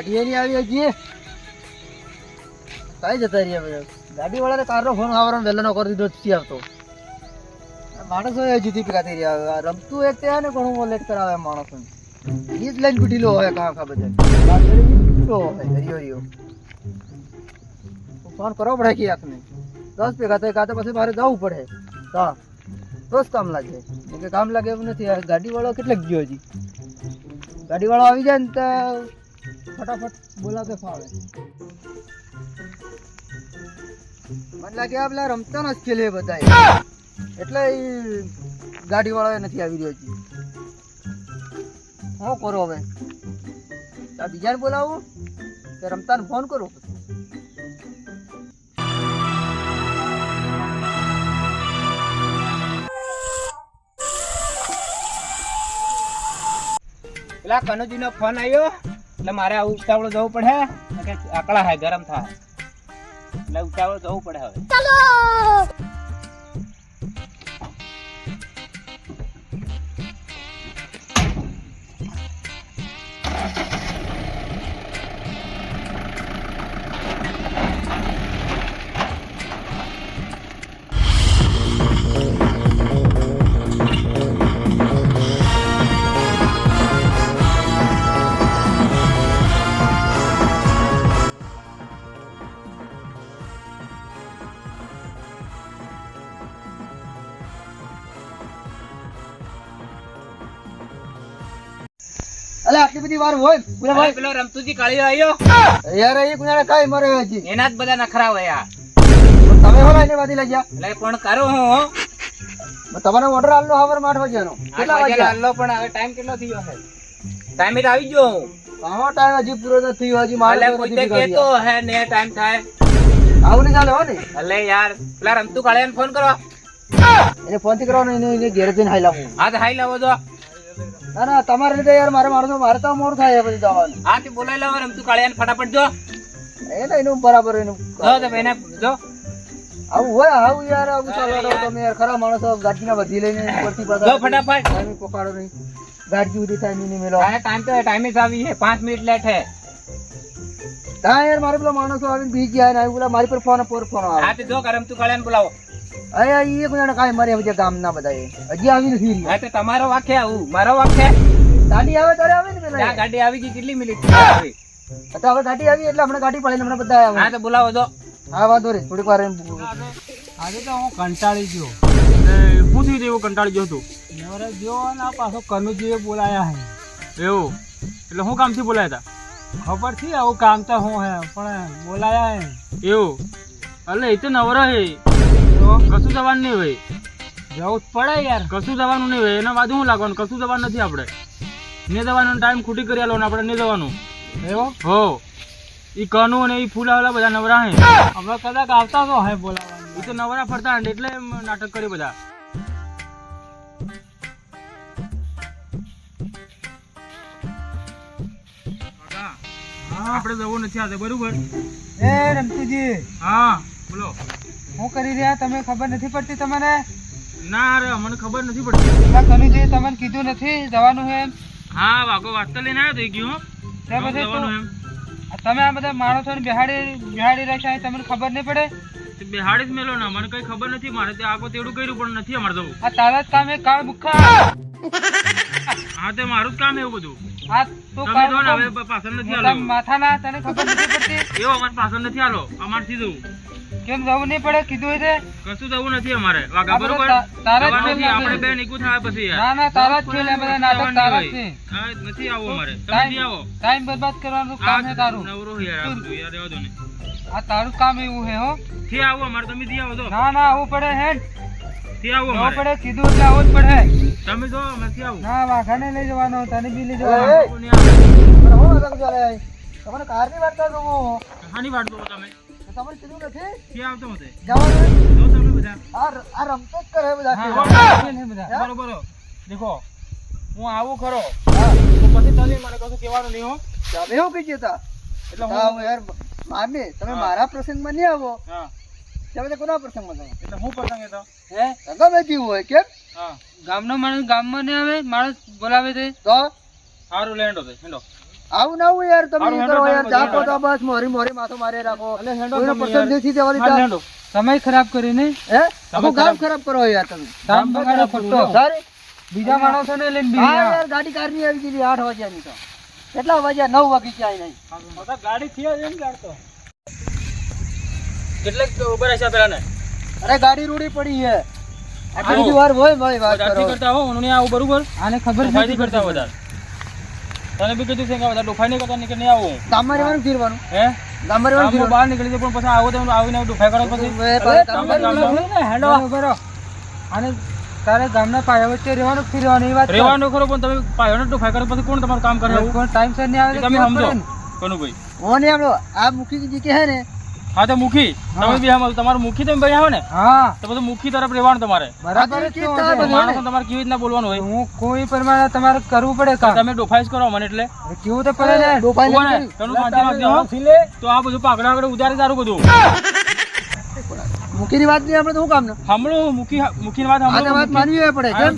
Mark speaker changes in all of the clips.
Speaker 1: ગાડી નહીં આવી હજી. કઈ જતા રહ્યા બધા? ગાડી વાળાને કારનો ફોન આવવાનો વહેલો ન કરી દીધો, નથી આવતો. માણસો એ જુદી પીકાતી રહ્યા. રમતું એક ત્યાં ને ઘણું લેટ કરાવે માણસો એ જ લઈને પીટીલો હોય કાં ખા બધા. ફોન કરવો પડે કે યાકને? દસ ભેગા થાય, કાં તો પછી મારે જવું પડે. હા રોજ કામ લાગે. કે કામ લાગે એવું નથી. ગાડીવાળો ગાડી વાળો કેટલાક ગયો હજી. ગાડી વાળો આવી જાય ને તો ફટાફટ બોલાવે ફાવે. મને લાગે આ પેલા રમતા જ ખેલે બધા એટલે ગાડી વાળો નથી આવી રહ્યો હજી. શું કરો હવે? આ બીજાને બોલાવું? કે રમતાને ફોન કરું?
Speaker 2: પેલા કનુજી નો ફોન આવ્યો એટલે મારે આ ઉતાવળો જવું પડે આકડા હે, ગરમ થાય. એટલે ઉતાવળો જવું પડે હવે.
Speaker 1: આટલી બધી વાર હોય બોલે ભાઈ.
Speaker 2: પેલો રમતુજી કાળીઓ આવ્યો
Speaker 1: યાર એ કુનાળે કાઈ મરે હજી.
Speaker 2: એના જ બધા નખરા હોય
Speaker 1: તમે હોલા એને વાદી લાગ્યા?
Speaker 2: એટલે પણ કરો હું
Speaker 1: તમારો ઓર્ડર આલ્લો હવર માઠ વાગ્યાનો. કેટલા વાગ્યા?
Speaker 2: આલ્લો પણ હવે ટાઈમ કેટલો થયો છે? ટાઈમે તો આવી ગયો હું.
Speaker 1: આવો ટાઈમ હજી પૂરો ન થયો હજી મારે
Speaker 2: કોઈ તે કેતો હે ને ટાઈમ થાય.
Speaker 1: આવું ને ચાલે હો ને.
Speaker 2: એટલે યાર પેલા રમતું કાળિયાને ફોન કરો.
Speaker 1: એને ફોનથી કરવાનો એને ઘેર જઈને હાઈ લાવું.
Speaker 2: હા તો હાઈ લાવો તો.
Speaker 1: ના ના તમારે લીધે યાર મારે માણસો મારે તો મોડું થાય પછી જવાનું.
Speaker 2: હા તે બોલાવી લાવો રમતું કાળિયાને ફટાફટ જો.
Speaker 1: એને એનું બરાબર એનું
Speaker 2: હા તો એને જો.
Speaker 1: આવું હોય આવું યાર આવું ચાલો તમે યાર ખરા માણસો ગાડીના વધી લઈને ઉપરથી
Speaker 2: જો ફટાફટ.
Speaker 1: ટાઈમે પકડો નહીં. ગાડી ઉધી થાય નહીં મેલો.
Speaker 2: આ ટાઈમ તો ટાઈમે જ આવી છે. પાંચ મિનિટ લેટ હે
Speaker 1: તા યાર મારે પેલા માણસો આવીને બીજી ગયા આવી પેલા મારી પર ફોન પર ફોન આવે.
Speaker 2: હા તે જો રમતું કાળિયાને બોલાવો.
Speaker 1: અરે એ કોઈને કાંઈ મારે બધા ગામના બધા એ. હજી આવી નથી
Speaker 2: હા તો તમારો વાક્ય આવું. મારો વાક્ય
Speaker 1: ગાડી આવે ત્યારે આવે ને પેલા.
Speaker 2: ગાડી આવી ગઈ કેટલી મિનિટ? આવી
Speaker 1: તો હવે ગાડી આવી એટલે હમણાં ગાડી પડીને હમણાં બધા આવે
Speaker 2: હા તો બોલાવો તો.
Speaker 1: હા વાંધો રે થોડીક વાર એમ
Speaker 3: આજે તો હું કંટાળી ગયો. શું થયું એવું કંટાળી ગયો તું. નવરે ગયો ને પાછો કનુજીએ બોલાયા હે. એવું? એટલે શું કામથી બોલાયા હતા ખબરથી આવું કામ તો હું હે પણ બોલાયા હે. એવું? એટલે એ તો નવરો હે. કશું જવાનું નહીં હોય. જવું જ પડે યાર. કશું જવાનું નહીં હોય. એના બાજુ શું લાગવાનું? કશું જવાનું નથી આપણે. ને જવાનો ટાઈમ ખૂટી કરી આલો આપણે ને જવાનું. એવો? હો. ઈ કનુ અને ઈ ફૂલાવાલા બધા નવરા હે. હવે કદાચ આવતા તો હે બોલાવા ઈ તો નવરા ફરતા હે એટલે નાટક કરી બધા. આપણે જવું નથી આજે બરોબર?
Speaker 1: એ રમતીજી.
Speaker 3: હા બોલો.
Speaker 1: શું કરી રહ્યા તમે ખબર નથી પડતી તમારે?
Speaker 3: ના અરે મને ખબર નથી પડતી.
Speaker 1: કનુજી તમને કીધું નથી જવાનું એમ.
Speaker 3: હા વાગો વાત તો લઈને આવ્યો થઈ ગયો.
Speaker 1: તે પછી તમે આ બધા માણસોને બિહાડી બિહાડી રાખ્યા છે, તમને ખબર નહીં પડે?
Speaker 3: બિહાડી જ મેલો ના મને કઈ ખબર નથી. મારે તે આગો તેડું કર્યું પણ નથી અમારે જવું
Speaker 1: આ તારા જ કામ એ કાળ મુખા.
Speaker 3: હા તે મારું જ કામ એવું બધું.
Speaker 1: આ તો
Speaker 3: કામ ને હવે પાછળ નથી આલો
Speaker 1: માથા ના તને ખબર નથી પડતી?
Speaker 3: એવો અમાર પાછળ નથી આલો અમારથી જવું
Speaker 1: કેમ જવું નહીં પડે? કીધું છે
Speaker 3: કશું જવું નથી અમારે. વાગા બરોબર
Speaker 1: તારા જ
Speaker 3: નથી. આપણે બે નીકું થાય પછી
Speaker 1: ના ના તારા જ ખેલ બધા નાટક તારા જ છે
Speaker 3: હા, નથી આવો અમારે. તમે નહીં આવો.
Speaker 1: ટાઈમ બરબાદ કરવાનું કામ છે તારું.
Speaker 3: નવરો યાર આ યાર રહેવા દો ને.
Speaker 1: આ તારું કામ એવું હે હો.
Speaker 3: થી આવો અમારે તમે દી આવો તો.
Speaker 1: ના ના આવું પડે હે
Speaker 3: થી આવો અમારે.
Speaker 1: પડે કીધું એટલે આવું જ પડે.
Speaker 3: તમે જો અમે થી આવો.
Speaker 1: ના વાઘાને લઈ જવાનો તને બી લઈ
Speaker 3: આવો નહીં આવો.
Speaker 1: તમને કારની વાત કરું હું
Speaker 3: હાની વાટ દો તમે.
Speaker 1: તમને કીધું નથી?
Speaker 3: કે આવતો મતે
Speaker 1: જવાનું
Speaker 3: જો તમે બધા.
Speaker 1: આ આ રમતો જ કરે બધા. બધા.
Speaker 3: બરોબર. દેખો હું આવું ખરો. પછી તને મને કશું કહેવાનું નહીં હો.
Speaker 1: તમે એવું કહી જતા?
Speaker 3: એટલે
Speaker 1: હા, યાર મામી તમે. મારા પ્રસંગમાં નહીં આવો.
Speaker 3: હા.
Speaker 1: તમે કોના પ્રસંગમાં જાઓ
Speaker 3: એટલે હું પ્રસંગ હતો?
Speaker 1: હે? તમે તેવું હોય કેમ?
Speaker 3: હા.
Speaker 1: ગામનો માણસ ગામમાં નહીં આવે માણસ બોલાવે છે. તો?
Speaker 3: સારું લેન્ડો છે હેંડો.
Speaker 1: આવું ના આવું યાર તમે કરો યાર જાપો તો બસ મોરી મોરી માથો મારે રાખો. કોઈનો
Speaker 3: તમે
Speaker 1: પસંદ નથી દેવાની
Speaker 3: તા.
Speaker 4: સમય ખરાબ કરીને
Speaker 1: હે?
Speaker 3: તમે
Speaker 1: આખું ગામ
Speaker 3: ખરાબ-
Speaker 1: કરો યાર તમે.
Speaker 4: કામ બગાડો ફટો
Speaker 1: સર.
Speaker 4: બીજા માણસોને લઈને
Speaker 1: હા યાર ગાડી કારની આવી ગઈ આઠ વાગ્યાની તો. કેટલા વાગ્યા? નવ વાગી ક્યાંય નહીં
Speaker 3: બધા ગાડી થી એમ જાણતો કેટલેક ઊભા રહેશે પેલા ને
Speaker 1: અરે ગાડી રૂડી પડી છે. આટલી વાર હોય ભાઈ વાત કરો.
Speaker 3: કરતા હો નહીં આવું બરોબર?
Speaker 4: આને ખબર નથી
Speaker 3: કરતા વધારે તને બી કીધું છે કે બધા ડોફાઈ નહીં કરતા નહીં નહીં આવું.
Speaker 1: ગામમાં રહેવાનું ફીરવાનું?
Speaker 3: હે?
Speaker 1: ગામમાં રહેવાનું
Speaker 3: ગામમાં બહાર નીકળી પણ પછી આવો તમે આવીને ડોફાઈ કરો પછી.
Speaker 1: હેડો.
Speaker 3: તમે
Speaker 4: અને તારે ગામના પાયા વચ્ચે રહેવાનું ફીરવાનું એ વાત
Speaker 3: રહેવાનું ખરો પણ તમે પાયાનો ડોફાઈ કરો પછી કોણ તમારું કામ કરે
Speaker 4: કોણ ટાઈમ સર નહીં આવે
Speaker 3: તમે સમજો.
Speaker 4: કોનું ભાઈ?
Speaker 3: ઓ
Speaker 1: નહીં આપણો આ મુખી જે કે હે ને
Speaker 3: હા તો મુખી. તમે બી આમ તમારું મુખી તમે ભાઈ આવે ને
Speaker 4: હા.
Speaker 3: તો બધું મુખી તરફ રહેવાનું તમારે.
Speaker 4: બરાબર
Speaker 3: માણસો તમારે કેવી રીતના બોલવાનું હોય?
Speaker 4: હું કોઈ પ્રમાણે તમારે કરવું પડે કામ.
Speaker 3: તમે ડોફાઈસ કરો મને એટલે.
Speaker 4: કેવું તો પડે ને?
Speaker 3: તને શાંતિ રાખજો. તો આ બધું પાકડા આગળ ઉધારે તારું બધું.
Speaker 1: મુખીની વાત નહીં આપણે તો કામ ને
Speaker 3: સાંભળો મુખી મુખીની વાત સાંભળો
Speaker 1: વાત માનવી પડે કેમ?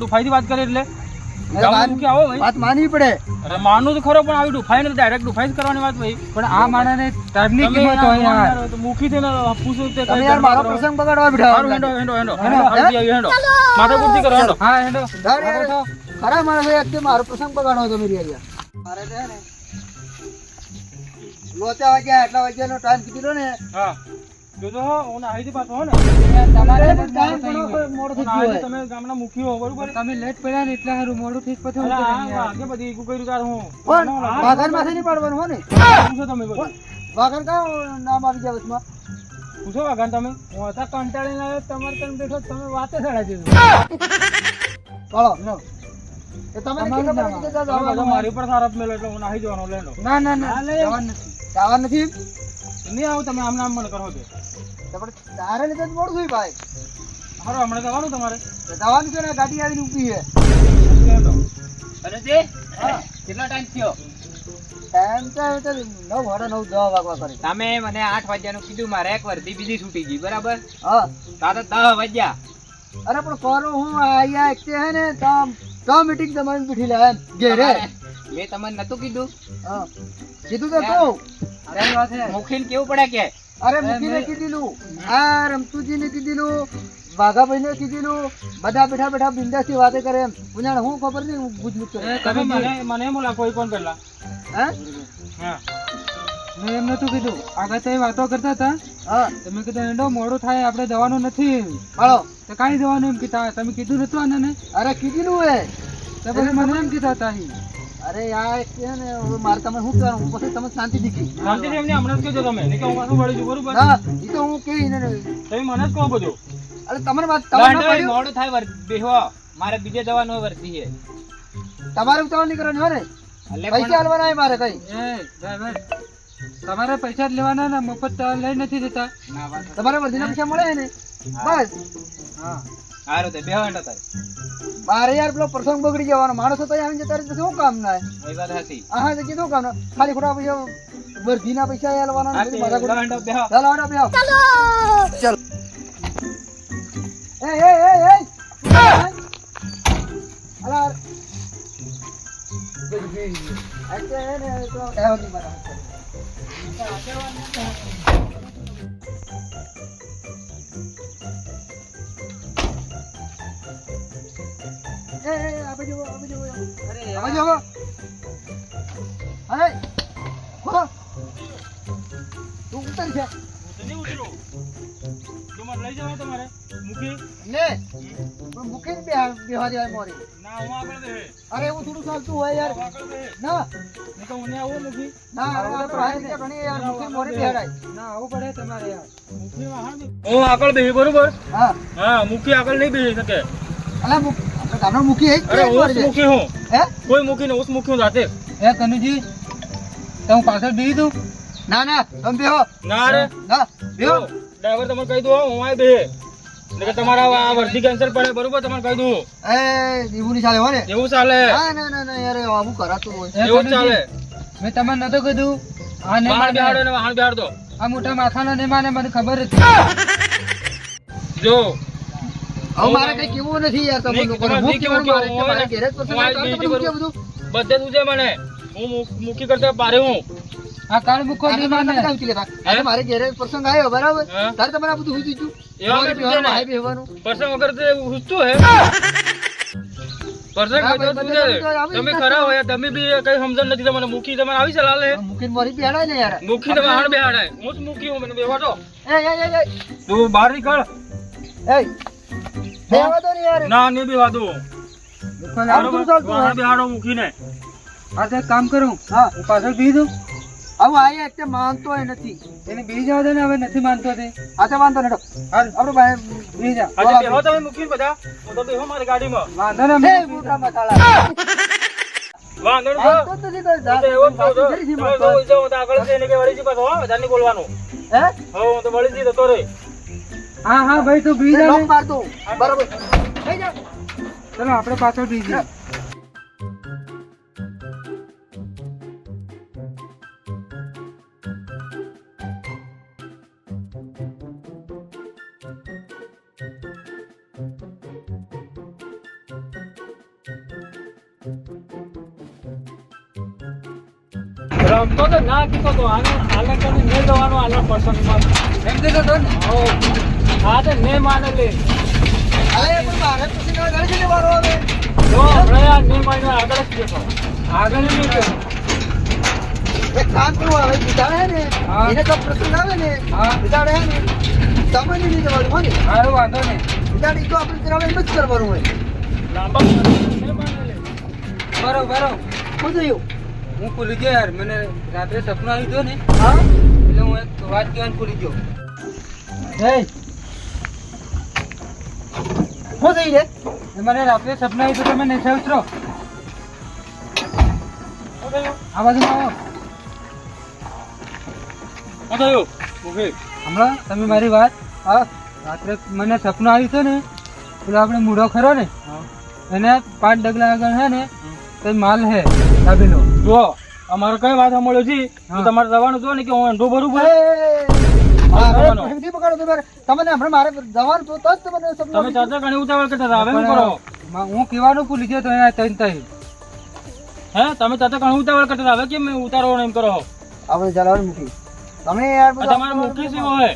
Speaker 3: તો વાત કરે એટલે.
Speaker 1: વાત-
Speaker 3: મુખી આવો ભાઈ
Speaker 1: વાત માનવી પડે
Speaker 3: અરે માનું તો ખરો પણ આવી ડુફાઈ ડાયરેક્ટ ડુફાઈ કરવાની વાત ભાઈ
Speaker 4: પણ આ માણસને ટાઈમની કિંમત હોય યાર
Speaker 3: યાર, તો મુખી થઈને પૂછો તે
Speaker 1: તમે યાર મારો પ્રસંગ બગાડવા બેઠા
Speaker 3: હારું, હેંડો, હેંડો, હેંડો.
Speaker 1: હેંડો,
Speaker 3: હેંડો. માથા કૂટથી કરો, હેંડો.
Speaker 4: હા હેડો
Speaker 1: ખરા માણસો એક તે મારો પ્રસંગ બગાડવો તમે યાર યાર. મારે છે ને લોચા વાગ્યા એટલા વાગ્યાનો ટાઈમ કીધો ને
Speaker 3: હા. જોજો હો, હું આવી પાછો હો ને.
Speaker 4: તમારે
Speaker 1: હોય.
Speaker 3: તમે ગામના મુખી હો, બરોબર?
Speaker 4: તમે લેટ પડ્યા ને એટલે હારું મોડું પછી
Speaker 3: બધી કર્યું તાર હું.
Speaker 1: પણ
Speaker 3: હા,
Speaker 1: માથે નહીં પાડવાનું હો ને
Speaker 3: પૂછો તમે બધું.
Speaker 1: વાઘન કાં નામ આવી વચમાં
Speaker 3: પૂછો વાઘાને તમે
Speaker 4: હું હતા કંટાળીને આવ્યો, તમારે તમે બેઠો તમે વાતે ચડાવી દીધું.
Speaker 1: ચાલો એ તમે
Speaker 4: તમારું
Speaker 1: નક્કી
Speaker 4: નામ.
Speaker 1: ખબર નથી કે
Speaker 3: તમે બધા
Speaker 1: જવાનું.
Speaker 3: મારી ઉપર સારપ મેલો એટલે હું નાહી જવાનો લેંડો
Speaker 4: ના ના ના જવાનું નથી
Speaker 1: જવાનું નથી
Speaker 3: નહીં આવું તમે આમ નામ મને કરો છો
Speaker 1: તારે લીધે મોડું થયું ભાઈ
Speaker 3: હારો હમણાં જવાનું તમારે.
Speaker 1: જવાનું છે ને ગાડી આવીને ઊભી છે.
Speaker 2: અને તે કેટલો ટાઈમ થયો?
Speaker 1: ટાઈમ તો નવ સાડા નવ દસ વાગવા કરે.
Speaker 2: તમે મને આઠ વાગ્યાનું કીધું મારે એક વર્ધી બીજી છૂટી ગઈ બરાબર?
Speaker 1: હા.
Speaker 2: તારે દસ વાગ્યા.
Speaker 1: અરે પણ કરો હું અહીંયા એક હે ને તમ તો મીટિંગ તમારી બેઠી લે ઘેરે.
Speaker 2: મેં તમને નતું કીધું.
Speaker 1: હા. કીધું તો તું.
Speaker 4: અરે વાત હે
Speaker 2: મુખીને કેવું પડે કે?
Speaker 1: અરે મૂકીને કીધેલું. આ રમતુજીને કીધેલું. વાઘાભાઈને કીધેલું બધા બેઠા બેઠા બિંદાસથી વાતે કરે એમ. ઉનાળે હું ખબર નહીં હું ગુજબુજ કરે
Speaker 3: તમે મને મને એમ કોઈ પણ પહેલા
Speaker 1: હે?
Speaker 4: મેં એમ નતું કીધું. આગળ તો એ વાતો કરતા હતા.
Speaker 1: હા.
Speaker 4: તમે કીધું એનો મોડું થાય આપણે જવાનું નથી.
Speaker 1: હાલો.
Speaker 4: તો કાંઈ જવાનું એમ કીધા. તમે કીધું નતું આને ને?
Speaker 1: અરે કીધેલું હે
Speaker 4: તો પછી મને એમ કીધા હતા.
Speaker 1: અરે આ કે ને મારે તમે શું કરવાનું હું પછી તમે શાંતિ દીધી
Speaker 3: શાંતિ એમને હમણાં જ કહેજો તમે. કે હું પાછું વળી જઉં, બરોબર?
Speaker 1: હા એ તો હું કે
Speaker 3: તમે મને જ કહો બધું.
Speaker 1: અરે તમને વાત તમારે ન પડ્યું?
Speaker 2: મોડું થાય વર- બેહો. મારે બીજે જવાનું હોય વર્ધી છે.
Speaker 1: તમારે ઉતાવળ નહીં કરવાની હોય ને? પૈસા આલવાના મારે કઈ.
Speaker 4: એ ડ્રાઈવર તમારે પૈસા જ લેવાના ને મફત લઈ નથી દેતા
Speaker 2: ના વાત
Speaker 1: તમારે વર્ધીના પૈસા મળે ને? બસ.
Speaker 4: હા.
Speaker 2: સારું તે બેહો હેંડો તારે.
Speaker 1: મારે યાર પેલો પ્રસંગ બગડી જવાનો માણસો તો આવીને જતા રહે તો શું કામ ના
Speaker 2: એ વાત હતી
Speaker 1: હા તો કીધું કામ ખાલી ખોટા પૈસા વર્ધીના પૈસા હાલવાના
Speaker 2: હા,
Speaker 1: ને
Speaker 2: તે
Speaker 1: બધી માથાકૂટ.
Speaker 2: બેહો. હેંડો, બેહો.
Speaker 1: ચાલો! ચાલો. એ એ એ એ અલા અરે. તું ઉતર છે
Speaker 3: હું તો. તું મને લઈ જવા તમારે. મૂકી.
Speaker 1: ને પણ મૂકીને બેહા બેહવા દેવાય મોરી.
Speaker 3: ના હું આગળ દે.
Speaker 1: અરે હું થોડું ચાલતું હોય યાર. ના.
Speaker 3: નહીં તો ઉને આવું મૂકી
Speaker 1: ના હવે તો હારી ઘણી યાર મૂકીને મોરી બેહાડાય.
Speaker 4: ના આવું પડે તમારે યાર.
Speaker 3: વાહણ હું આગળ બેહી બરોબર?
Speaker 1: હા.
Speaker 3: હા મૂકી આગળ નહીં બેહી શકે.
Speaker 1: અલા ગામનો મૂકી હે
Speaker 3: અરે ઓસ મૂકી હું.
Speaker 1: હે?
Speaker 3: કોઈ મૂકી ને ઓસ મૂકી હું જાતે.
Speaker 4: હે કનુજી તો હું પાછળ બેહી દઉં
Speaker 1: ના ના તમે બેહો.
Speaker 3: ના રે
Speaker 1: ના બેહો.
Speaker 3: ડ્રાઈવર તમને કહી દઉં હું એટલે તમારા આ વર્ધી કેન્સલ પડે બરોબર? તમને કહી દઉં.
Speaker 1: એ એવું ચાલે હો ને.
Speaker 3: એવું ચાલે?
Speaker 1: ના ના ના ના યાર આવું કરાતું હોય.
Speaker 3: એવું ચાલે?
Speaker 4: મેં તમને નતું કીધું. આ નહીં
Speaker 3: વાહણ બેહાડો ને વાહણ બેહાડ.
Speaker 4: આ મોટા માથાના માને મને ખબર જ
Speaker 3: જો.
Speaker 1: હવે મારે કઈ કેવું નથી યાર તમે હું કેવું મારે મારે ઘેરે જ
Speaker 3: બધે તું છે મને. હું મૂકી કરતા પારે હું.
Speaker 4: આ કાળ મુખો
Speaker 1: આને
Speaker 4: નહીં
Speaker 1: મને
Speaker 4: માને.
Speaker 1: કામ ચીલે ભાગ. આજે મારે ઘેરે પ્રસંગ આવ્યો બરાબર? તાર તમારે બધું હું દીધું
Speaker 3: એવા
Speaker 1: મારે
Speaker 3: મેં
Speaker 1: બેહવાનું,
Speaker 3: કીધું ને.
Speaker 1: મારે
Speaker 3: વગર તો હુસતું હે. પ્રસંગ તું
Speaker 1: તો
Speaker 3: છે. તમે ખરા હોય તમે બી કઈ સમજણ નથી તમને મુખી તમને આવી સલાહ લે
Speaker 1: મૂકીને મારી બેહાડાય ને યાર.
Speaker 3: મૂકી તમે હાડ બેહાડાય. હું જ મુખી હું મને બેવા દો.
Speaker 1: એ, એ, એ,
Speaker 3: તું બહાર નીકળ.
Speaker 1: એ. બેહવા દો ને યાર.
Speaker 3: ના નહીં બેવા દો
Speaker 1: આવું શું ચાલતું
Speaker 3: બેહાડો મૂકીને.
Speaker 4: આ તો એક કામ કરું. હા. હું પાછળ બી દઉં
Speaker 1: આવું આયા એટલે માનતો નથી.
Speaker 4: એને બી જવા દે ને હવે નથી માનતો તે.
Speaker 1: આ તો વાંધો નહીં આપણું ભાઈ
Speaker 4: બી જા.
Speaker 3: આજે બેહો તમે મૂકીને બધા. હું તો બેહો મારી ગાડીમાં.
Speaker 4: વાંધો ને
Speaker 1: હે, મોટા મસાલા
Speaker 3: વાંધો નહીં
Speaker 1: માનતો તો
Speaker 3: હું તો એવો જ કહું છું.
Speaker 1: ફરીથી
Speaker 3: તમે જો જાઓ તો આગળ કે વળી જી પાછો, વધારે નહીં બોલવાનું.
Speaker 1: હે?
Speaker 3: હવે હું તો વળી જી જતો રે
Speaker 4: હા હા ભાઈ તો બીજા
Speaker 1: તે
Speaker 4: જા
Speaker 1: લોક માર બરાબર. થઈ જા.
Speaker 4: ચલો આપણે પાછળ બી જઈએ
Speaker 3: રમતો તો ના કીધો તો આને આને કદી નહીં જવાનું આના પ્રસંગમાં
Speaker 4: એમ કીધું તો ને?
Speaker 3: હો. હા તો નહીં માને લે
Speaker 1: અરે, પણ મારે પછી ના ગાડી છે વારો આવે.
Speaker 3: જો હમણાં આ આગળ જ જશો
Speaker 4: આગળ નહીં ગયો.
Speaker 1: એક કામ કરવું આવે, બિચારા હે ને,
Speaker 4: હા.
Speaker 1: એને તો પ્રસંગ આવે ને,
Speaker 4: હા.
Speaker 1: બીજા હે ને, નહીં જવાનું હોય ને.
Speaker 4: સારું વાંધો નહીં.
Speaker 1: બીજા તો આપણે કરાવે એમ જ કરવાનું હોય.
Speaker 3: લાંબા નહીં માને લે
Speaker 4: બરો બરો
Speaker 1: શું થયું?
Speaker 4: હું ભૂલી ગયો યાર મને રાત્રે સપનું આવ્યું ગયો ને
Speaker 1: હા?
Speaker 4: એટલે હું એક વાત કહેવાનું ભૂલી ગયો.
Speaker 1: હે? શું થઈ
Speaker 4: જાય મને રાત્રે સપનું આવ્યું હતું તમે નીચે ઉતરો. આ બાજુમાં આવો.
Speaker 3: શું થયું? ઓકે
Speaker 4: હમણાં તમે મારી વાત
Speaker 1: હા?
Speaker 4: રાત્રે મને સપનું આવ્યું હતું ને પેલો આપણે મૂઢો ખરો ને એને પાંચ ડગલા આગળ હે ને તો માલ હે. દાબેલો
Speaker 3: જો અમારે કઈ વાત સાંભળ્યો છે
Speaker 4: હું.
Speaker 3: તો તમારે જવાનું જો ને કે હું અંડો ભરું પડે.
Speaker 1: તમને હમણાં મારે જવાનું તો તો જ તમને
Speaker 3: તમે. ઘણી ઉતાવળ કરતા હવે શું કરો?
Speaker 4: હું કહેવાનું ભૂલી ગયો તો એના તઈ
Speaker 3: હે તમે ચાચા ઘણી ઉતાવળ કરતા હવે કેમ ઉતારો એમ કરો?
Speaker 1: આપણે ચલાવવાનું મૂકી. તમે યાર
Speaker 3: તમારે મૂકી છે હોય?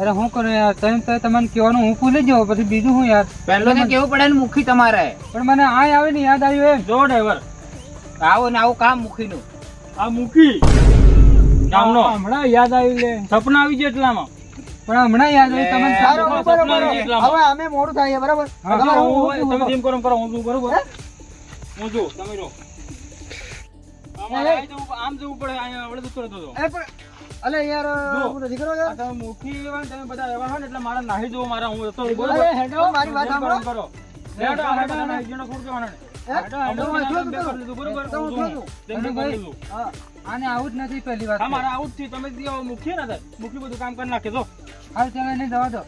Speaker 4: અરે હું કરું યાર તૈન તઈ તમને કહેવાનું હું ભૂલી ગયો પછી બીજું હું યાર?
Speaker 2: પહેલો ને કેવું પડે ને મુખી તમારે?
Speaker 4: પણ મને આ આવે ને યાદ આવ્યું એમ.
Speaker 3: જો ડ્રાઈવર
Speaker 2: આવો ને આવું કામ મુખીનું
Speaker 3: આ મૂકી. ગામનો.
Speaker 4: હમણાં યાદ આવી લે.
Speaker 3: સપના આવી ગયા એટલામાં.
Speaker 4: પણ હમણાં યાદ આવ્યું તમને
Speaker 1: સારું, બરોબર,
Speaker 3: આવી
Speaker 1: બરોબર. હવે અમે મોડું થાય બરાબર?
Speaker 3: તમે જેમ કરો કરો હું બરોબર? હું? તમે જો અમારે આમ જવું પડે આવડે તો કરતો હતો
Speaker 1: અલે યાર હું નથી કરો યાર
Speaker 3: તમે એવા તમે બધા એવા હોય ને એટલે મારા નાહી જવું મારા હું
Speaker 1: હેડો, મારી વાત સાંભળો.
Speaker 3: કરો. હેડો, હેડો, કહેવાના કરી?
Speaker 1: તો
Speaker 3: કરી.
Speaker 4: આને આઉટ નથી પહેલી વાત
Speaker 3: હા, મારે આવું જ તમે મૂકીએ ને તાર, મૂકી બધું કામ કરી નાખે જો.
Speaker 4: હાલ ચાલો એને જવા દો.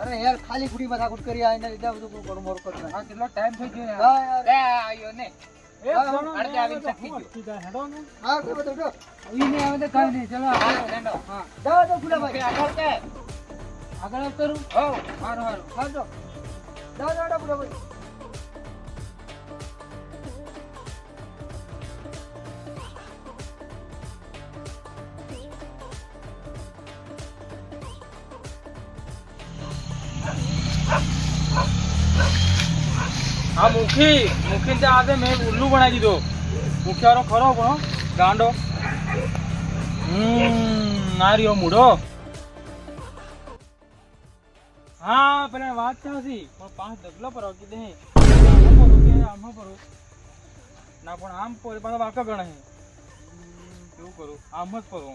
Speaker 1: અરે યાર ખાલી ખોટી માથાકૂટ કરી આ એને લીધે બધું કોણ મોર કરી
Speaker 4: હા કેટલો ટાઈમ થઈ ગયો યાર.
Speaker 1: હા, યાર.
Speaker 2: એ આવ્યો ને.
Speaker 1: હા,
Speaker 2: આવીને
Speaker 3: તો
Speaker 1: બધું.
Speaker 4: આવે તો કઈ નહીં ચલો
Speaker 2: આગળ કે?
Speaker 4: આગળ આવતો રહું
Speaker 2: હો
Speaker 4: સારું સારું
Speaker 1: હા, જાઓ, જાઓ, ફૂલાભાઈ.
Speaker 3: મુખી મૂકીને ત્યાં આજે મેં ઉલ્લુ બનાવી દીધો. મુખિયારો ખરો પણ ગાંડો. હમ, ના રહ્યો મૂઢો. હા, પેલા વાત ચાલતી પણ પાંચ ડગલો પર આવતી દે. આમાં પરો કે ના, પણ આમ પર પાછા વાંકા ગણે કેવું કરું? આમ જ પરો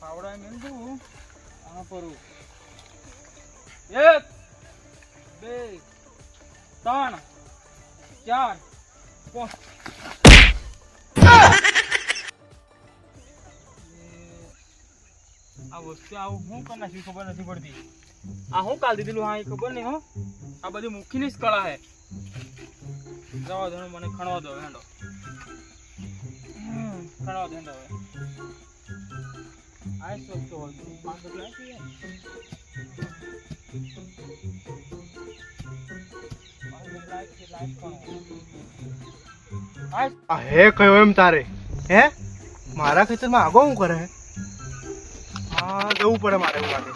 Speaker 3: પાવડા મેં દઉં આમ પરું એક, બે ત્રણ, ચાર, પાંચ. આ વસ્તુ આવું હું કરી નાખ્યું ખબર નથી પડતી. આ હું કાલ દીધેલું? હા, એ ખબર નહીં હો. આ બધી મુખીની જ કળા હે જવા દો મને ખણવા દો, હેંડો. ખણવા દો, હેંડો હવે. આ
Speaker 5: હે કયો એમ તારે? હે? મારા ખેતરમાં આગો હું કરે? હા, જવું પડે મારે લાગે.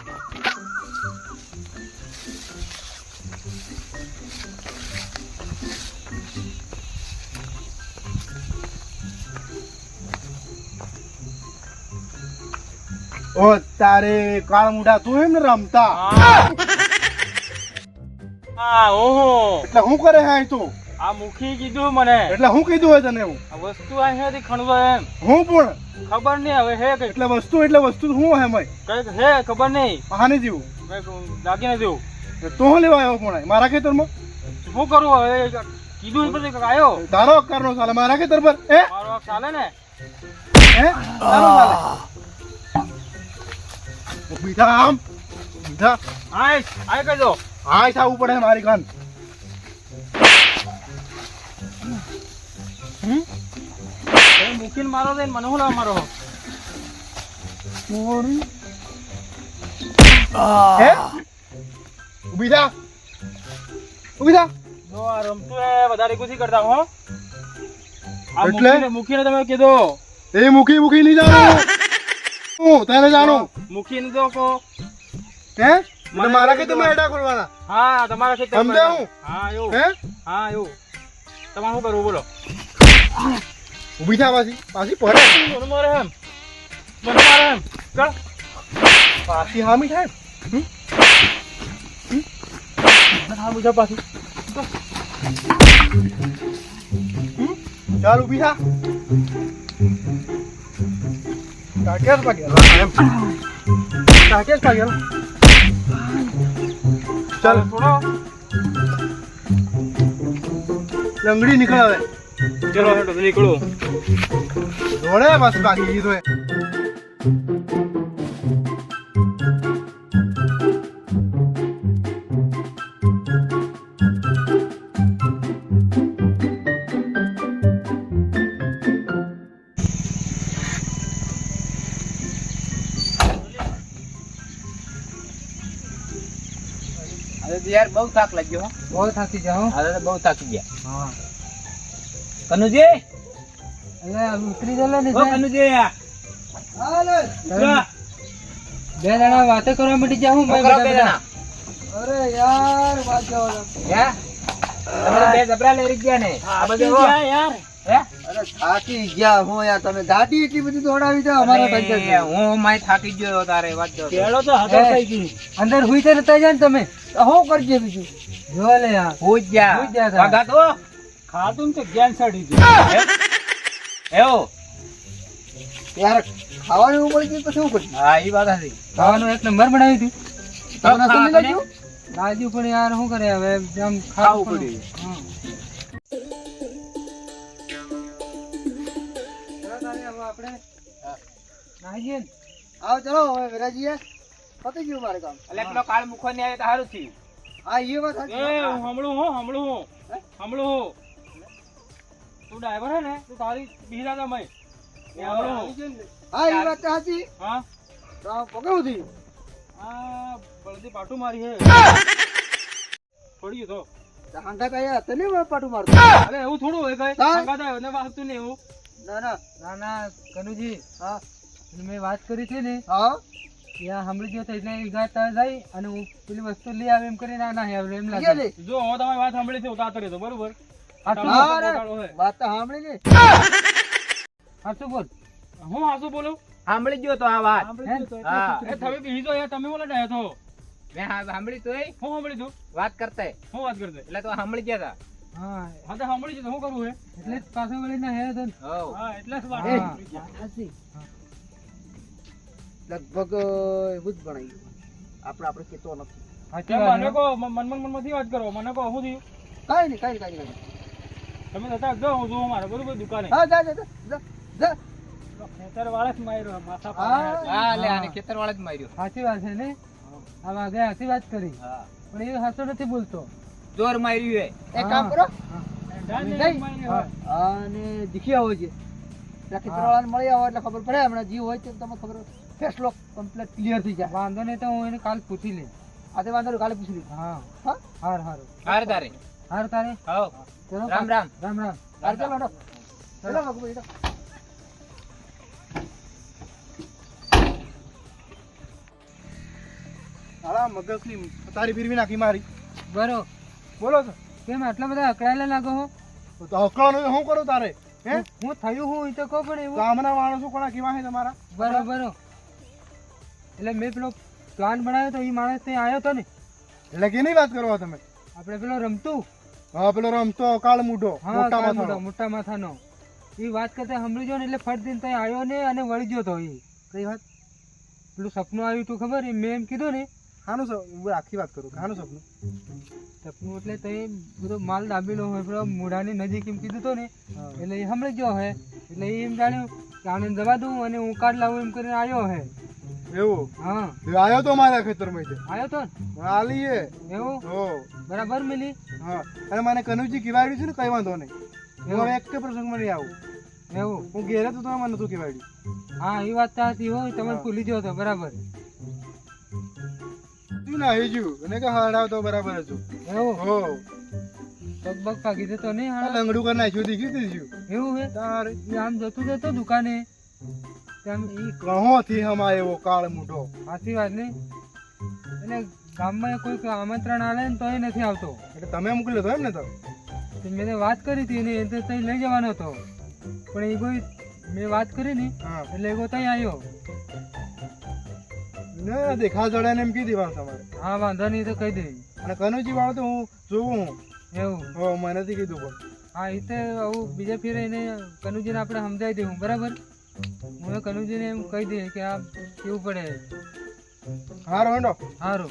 Speaker 5: ઓ, તારે કાળ મુઢા તું એમ રમતા?
Speaker 3: હા ઓહો.
Speaker 5: એટલે શું કરે હે તું?
Speaker 3: આ મુખી કીધું મને.
Speaker 5: એટલે હું કીધું હોય તને એવું?
Speaker 3: આ વસ્તુ અહીંયાથી ખણવો એમ.
Speaker 5: હું પણ?
Speaker 3: ખબર નહીં હવે હે કંઈક
Speaker 5: એટલે વસ્તુ એટલે વસ્તુ શું હે મય?
Speaker 3: કંઈક હે ખબર નહીં.
Speaker 5: હાની જેવું.
Speaker 3: દાગીને દેવું
Speaker 5: તો હું લેવા આવ્યો પણ મારા ખેતરમાં?
Speaker 3: શું કરું હવે? કીધું પછી આવ્યો.
Speaker 5: તારો નો ચાલે મારા ખેતર પર હે?
Speaker 3: મારો ચાલે ને.
Speaker 5: હે? તારો ચાલે આમ. બીજા
Speaker 3: આય આય કહી દો.
Speaker 5: હા થવું પડે મારી કાન.
Speaker 3: મૂકીને મારો દે મને હું? મારો
Speaker 5: ઊભી થા. ઊભી થા.
Speaker 3: જો આ રમતું એ વધારે કુશી કરતા હો. આ
Speaker 5: એટલે?
Speaker 3: મૂકીને મૂકીને તમે કીધો.
Speaker 5: એ મૂકી મૂકી નહીં જાણું. હું તને જાણું.
Speaker 3: મૂકીને દો કો
Speaker 5: હે? એટલે મારા તમે હેડા ખોલવાના.
Speaker 3: હા તમારા કે સમજે
Speaker 5: હું
Speaker 3: હા એવું.
Speaker 5: હે?
Speaker 3: હા એવું. તમારે શું કરવું? બોલો.
Speaker 5: ઊભી થા પાછી. પાછી પડે
Speaker 3: મને મારે એમ. મને મારે એમ. ચાલ.
Speaker 5: પાછી હામી? થાય
Speaker 3: હા બીજા પાછી.
Speaker 5: ચાલ ઊભી થા. પાગ્યા એમ. કાઢ્યા પાગ્યા ચાલ
Speaker 3: થોડો.
Speaker 5: લંગડી નીકળ હવે.
Speaker 3: ચલો તો નીકળો.
Speaker 5: જોડે પાછું કાઢી દીધું
Speaker 2: યાર બહુ થાક લાગ્યો
Speaker 4: બહુ થાકી જાઓ
Speaker 2: હા? તો બહુ થાકી ગયા.
Speaker 4: હા.
Speaker 2: કનુજી?
Speaker 4: એટલે ઉતરી જલે ને
Speaker 2: ઓ કનુજી
Speaker 4: બે જણા વાતો કરવા માટે જાઉં મેં
Speaker 2: બે જણા.
Speaker 4: અરે યાર વાત જાવ.
Speaker 2: હે? તમે બે જબરા લઈ ગયા ને? આ બધું
Speaker 3: યાર?
Speaker 1: થાકી ગયા હું યાર તમે ગાડી એટલી બધી દોડાવી દો અમારા
Speaker 2: અરે, હું માય થાકી ગયો તારે વાત જો
Speaker 3: પેલો તો હાથો થઈ ગઈ
Speaker 4: અંદર હુઈ તો નતા જાય ને તમે.
Speaker 1: શું કરજે બીજું?
Speaker 4: જો લે યાર.
Speaker 2: હું
Speaker 4: ગયા. હુઈ ગયા.
Speaker 2: વાગા તો
Speaker 3: ખાતું તો જ્ઞાન સડી ગયું.
Speaker 2: એવો?
Speaker 1: યાર ખાવાનું એવું મળી ગયું તો શું કરશું?
Speaker 2: હા એ વાત હતી
Speaker 4: ખાવાનું એક નંબર બનાવી હતી
Speaker 1: તમને
Speaker 2: ખા-
Speaker 1: લાગ્યું
Speaker 4: લાગ્યું પણ યાર શું કરે હવે?
Speaker 2: ખાવું
Speaker 4: ખાવું
Speaker 2: પડ્યું.
Speaker 4: આપણે નાહીએ
Speaker 1: આવો ચલો હવે વિરાજીએ. પતી ગયું મારે કામ.
Speaker 2: એટલે પેલો કાળ મુખો ને આવે તો સારું થયું.
Speaker 1: હા એ વાત સાચી.
Speaker 3: એ હું હમળું હું હમળું હું. હમળું હું. તું ડ્રાઈવર હે ને? તું તારી બિહરા તા મય. હું.
Speaker 1: હા એ વાત સાચી.
Speaker 3: હા?
Speaker 1: તો આ પકડવું થયું
Speaker 3: આ બળદી પાટું મારી હે. થોડી તો.
Speaker 1: તો હાંગાત આયા તને પાટું મારતું.
Speaker 3: અરે એવું થોડું હોય કઈ.
Speaker 1: હા?
Speaker 3: સંગાત આવ્યો ને વાગતું ને એવું.
Speaker 1: ના ના.
Speaker 4: ના ના કનુજી.
Speaker 1: હા.
Speaker 4: મેં વાત કરી હતી ને
Speaker 1: હા.
Speaker 4: ત્યાં સાંભળી ગયો તો એટલે એ ગાતા જાય અને હું પેલી વસ્તુ લઈ આવે એમ કરીને આ ના આવે એમ લાગે.
Speaker 3: જો હું તમારી વાત સાંભળી છે ઉતાર તો બરોબર?
Speaker 4: હા,
Speaker 3: તમે
Speaker 1: હા,
Speaker 3: તો
Speaker 1: રે.
Speaker 3: પોતાડો હે.
Speaker 1: વાત તો સાંભળી ને
Speaker 4: હા બોલ.
Speaker 3: હું હાસુ બોલું?
Speaker 2: સાંભળી ગયો તો આ વાત.
Speaker 3: તો. એ તમે બીજી તો યાર તમે બોલે ને તો
Speaker 2: મેં સાંભળી તોય.
Speaker 3: હું સાંભળી તું
Speaker 2: વાત કરતા. હું
Speaker 3: વાત કરતે.
Speaker 2: એટલે તો સાંભળી ગયા
Speaker 4: હા.
Speaker 3: હા તો સાંભળી છે તો શું કરવું હે?
Speaker 4: એટલે જ પાછો વળીને હે તો ને.
Speaker 2: હતા હઉ.
Speaker 3: હા એટલે જ વાત
Speaker 1: એ,
Speaker 3: સાંભળી ગયા.
Speaker 1: સાચી. લગભગ એવું જ ભણાઈ આપણે આપણે કેતો નથી.
Speaker 4: સાચી
Speaker 3: કેમ
Speaker 4: વાત
Speaker 3: મને કહો મન મન મનમાંથી વાત કરો. મને કહો શું થયું?
Speaker 1: કાંઈ નહીં કાંઈ નહીં કાંઈ
Speaker 3: તમે જતા જો હું જોઉં મારે બરોબર દુકાને.
Speaker 1: હા જા જા જા, જા જા.
Speaker 3: ખેતર વાળા જ માર્યો માથા
Speaker 1: હા.
Speaker 2: હા લે આને ખેતર વાળા જ માર્યો.
Speaker 4: સાચી વાત છે ને? આ વાગે સાચી વાત કરી.
Speaker 2: હા.
Speaker 4: પણ એ સાચો નથી બોલતો.
Speaker 2: જોર માર્યું હે.
Speaker 1: એક કામ કરો. અને દીખી આવો છે ત્યાં ત્રણ મળી આવો એટલે ખબર પડે હમણાં જીવ હોય તો તમને ખબર ફેસલો કમ્પ્લીટ ક્લિયર થઈ જાય.
Speaker 4: વાંધો નહીં તો હું એને કાલ પૂછી લે
Speaker 1: આજે વાંધો નહીં, કાલે પૂછી લઈશ.
Speaker 4: હા.
Speaker 1: હા?
Speaker 4: હાર હાર.
Speaker 2: હાર તારે.
Speaker 4: હાર તારે?
Speaker 2: હા
Speaker 4: ચલો
Speaker 2: રામ રામ.
Speaker 4: રામ રામ.
Speaker 1: હાર ચાલો હેડો. હેડો મગુભાઈ, બેટા
Speaker 5: હાલા મગજની તારી ફીરવી નાખી મારી.
Speaker 4: બરો.
Speaker 5: બોલો છો.
Speaker 4: કેમ આટલા બધા અકળાયેલા લાગો હો?
Speaker 5: તો અકળાનો શું કરું તારે? હે?
Speaker 4: હું થયું હું એ તો કહું પણ એવું.
Speaker 5: ગામના માણસો કોણા કેવા છે તમારા?
Speaker 4: બરો બરો એટલે મેં પેલો પ્લાન બનાવ્યો તો એ માણસ ત્યાં આવ્યો હતો ને.
Speaker 5: એટલે કેની વાત કરો તમે?
Speaker 4: આપણે પેલો રમતું.
Speaker 5: હા પેલો રમતો કાળ મૂઢો મોટા માથાનો.
Speaker 4: મોટા માથાનો. એ વાત કરતા સાંભળી જો ને એટલે ફટ દિન ત્યાં આવ્યો ને અને વળી ગયો તો એ
Speaker 5: કઈ વાત?
Speaker 4: પેલું સપનું આવ્યું તું ખબર? મેં એમ કીધું ને
Speaker 5: સપ- હું આખી વાત કરું હાનું સપનું?
Speaker 4: સપનું એટલે તે બધો માલ દાબેલો હોય પેલો મોઢાની નજીક એમ કીધું તો ને એટલે એ હમણાં ગયો હે. એટલે એ એમ જાણ્યું કે આને દવા દઉં અને હું કાર્ડ લાવું એમ કરીને આવ્યો હે.
Speaker 5: એવું?
Speaker 4: હા.
Speaker 5: આવ્યો તો મારા ખેતરમાં છે
Speaker 4: આવ્યો તો? આલીએ.
Speaker 5: આલી
Speaker 4: એવું?
Speaker 5: હો.
Speaker 4: બરાબર મિલી?
Speaker 5: હા. અને મને કનુજી કીવાડ્યું છે ને કઈ વાંધો નહીં. હું હવે એક પ્રસંગમાં નહીં આવું.
Speaker 4: એવું?
Speaker 5: હું ઘેરે તો તમે મને નતું કીવાડ્યું.
Speaker 4: હા એ વાત તો હતી હોય તમે ભૂલી ગયો હતો બરાબર.
Speaker 5: તું ના આવી ગયું અને કે હડાવ તો બરાબર હતું
Speaker 4: એવું?
Speaker 5: હો.
Speaker 4: પગ પગ ભાગી દેતો નહીં હા
Speaker 5: લંગડું કરી નાખ્યું દીખ્યું દીધું
Speaker 4: એવું હે?
Speaker 5: તાર.
Speaker 4: આમ જતું જતો દુકાને? તેમ
Speaker 5: ઈ કહોથી હમા એવો કાળ મૂઢો.
Speaker 4: સાચી વાત નહીં એટલે ગામમાં કોઈક આમંત્રણ આલે ને તોય નથી આવતો.
Speaker 5: એટલે તમે મોકલ્યો તો એમ ને તો
Speaker 4: મેં વાત કરી હતી એને એ તો લઈ જવાનો હતો. પણ એ કોઈ મેં વાત કરી ને એટલે એ તઈ આવ્યો
Speaker 5: ના દેખા જડે ને એમ કી દેવાનું તમારે.
Speaker 4: હા વાંધો નહીં તો કહી દેવી.
Speaker 5: અને કનુજી વાળો તો હું જોઉં. હું
Speaker 4: એવું?
Speaker 5: હો મને નથી કીધું પણ.
Speaker 4: હા એ તો આવું બીજા ફેરે એને કનુજીને આપણે સમજાવી દઉં બરાબર? હું કનુજીને એમ કહી દઈએ કે આ કેવું પડે.
Speaker 5: હારો હેડો.
Speaker 4: હારો.